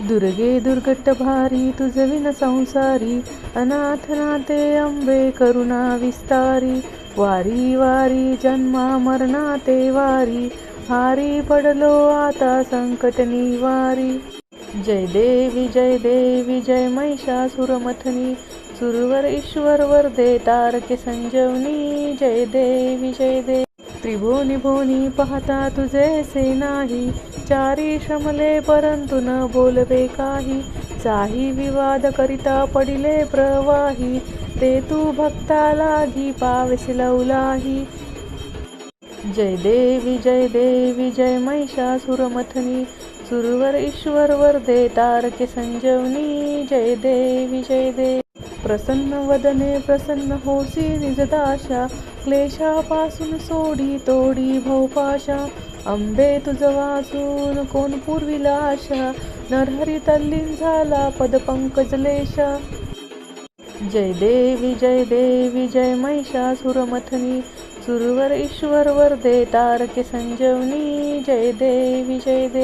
दुर्गे दुर्गट भारी तुझ विन संसारी अनाथ नाते अंबे करुणा विस्तारी वारी वारी जन्मा मरणाते वारी हारी पडलो आता संकट निवारी. जय देवी जय देवी जय महिषासुरमथनी सुरवर ईश्वर वरदे तारके संजीवनी जय देवी जय देवी त्रिभुवनी भुवनी पाहता तुझे से नाही. चारी श्रमले परंतु न बोलवे काही. चाही विवाद करिता पडिले प्रवाही. ते तू भक्ता लागी पावेस लवलाही. जय देवी जय देवी जय महिषासुरमथनी सुरवर ईश्वर वरदे तारके संजीवनी. जय देवी जय देवी प्रसन्न वदने प्रसन्न होसी निजदाशा क्लेशापासून सोडी तोडी भोपाशा अंबे तुझं वाचून कोण पूर्वीला आशा? नरहरी तल्लीन झाला पदपंकजलेशा जय देवी जय देवी जय महिषासुरमथनी सुरवर ईश्वर वरदे तारके संजीवनी. जय देवी जय देवी